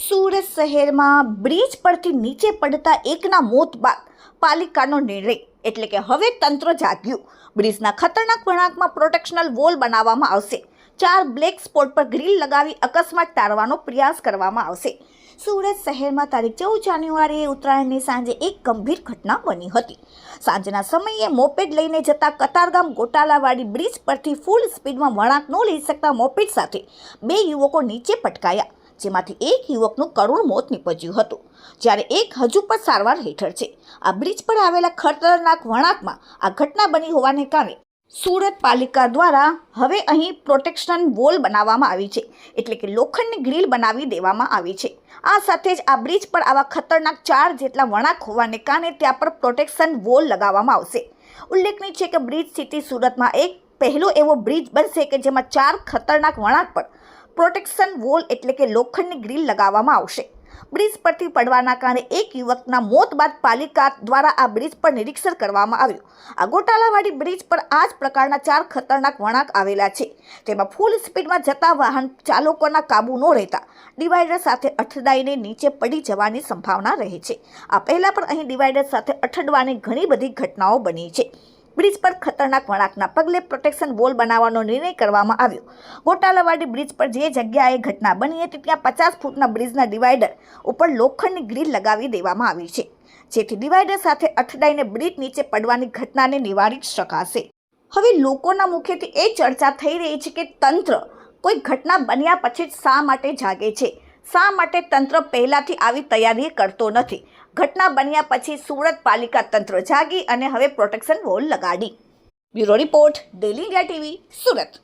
સુરત શહેરમાં બ્રિજ પરથી નીચે પડતા એકના મોત બાદ પાલિકાનો નિર્ણય, એટલે કે હવે તંત્ર જાગ્યું. બ્રિજના ખતરનાક વળાંકમાં પ્રોટેક્શનલ વોલ બનાવવામાં આવશે. ચાર બ્લેક સ્પોટ પર ગ્રીલ લગાવી અકસ્માત ટાળવાનો પ્રયાસ કરવામાં આવશે. સુરત શહેરમાં તારીખ ચૌદ જાન્યુઆરીએ ઉત્તરાયણની સાંજે એક ગંભીર ઘટના બની હતી. સાંજના સમયે મોપેડ લઈને જતા કતારગામ ગોટાલાવાડી બ્રિજ પરથી ફૂલ સ્પીડમાં વળાંક ન લઈ શકતા મોપેડ સાથે બે યુવકો નીચે પટકાયા. જેમાંથી એક યુવકનું કરુણ મોત નીપજ્યું હતું. જ્યારે એક હજુ પણ સારવાર હેઠળ છે. આ બ્રિજ પર આવેલા ખતરનાક વળાંકમાં આ ઘટના બની હોવાને કારણે સુરત પાલિકા દ્વારા હવે અહીં પ્રોટેક્શન વોલ બનાવવામાં આવી છે. એટલે કે લોખંડની ગ્રીલ બનાવી દેવામાં આવી છે. આ સાથે જ આ બ્રિજ પર આવા ખતરનાક ચાર જેટલા વળાંક હોવાને કારણે ત્યાં પર પ્રોટેક્શન વોલ લગાવવામાં આવશે. ઉલ્લેખનીય છે કે બ્રિજ સિટી સુરતમાં એક પહેલો એવો બ્રિજ બનશે કે જેમાં ચાર ખતરનાક વળાંક પર પ્રોટેક્શન વોલ એટલે કે લોખંડની ગ્રીલ લગાવવામાં આવશે. બ્રિજ પરથી પડવાના કારણે એક યુવકના મોત બાદ પાલિકા દ્વારા આ બ્રિજ પર નિરીક્ષણ કરવામાં આવ્યું. આ ગોટાલાવાડી બ્રિજ પર આ જ પ્રકારના ચાર ખતરનાક વળાંક આવેલા છે તેમાં ફૂલ સ્પીડમાં જતા વાહન ચાલકોના કાબુ ન રહેતા ડિવાઈડર સાથે અથડાઈને નીચે પડી જવાની સંભાવના રહે છે. આ પહેલાં પણ અહીં ડિવાઈડર સાથે અથડવાની ઘણી બધી ઘટનાઓ બની છે. બ્રિજ પર ખતરનાક વળાંકના પગલે પ્રોટેક્શન વોલ બનાવવાનો નિર્ણય કરવામાં આવ્યો. ગોટાલાવાડી બ્રિજ પર જે જગ્યાએ ઘટના બની હતી, ત્યાં પચાસ ફૂટના બ્રિજના ડિવાઈડર ઉપર લોખંડની ગ્રીલ લગાવી દેવામાં આવી છે, જેથી ડિવાઈડર સાથે અથડાઈને બ્રિજ નીચે પડવાની ઘટનાને નિવારી શકાશે. હવે લોકોના મુખેથી એ ચર્ચા થઈ રહી છે કે તંત્ર કોઈ ઘટના બન્યા પછી જ શા માટે જાગે છે? શા માટે તંત્ર પહેલાંથી આવી તૈયારી કરતો નથી? ઘટના બન્યા પછી સુરત પાલિકા તંત્ર જાગી અને હવે પ્રોટેક્શન વોલ લગાડી. Bureau report daily India TV, Surat.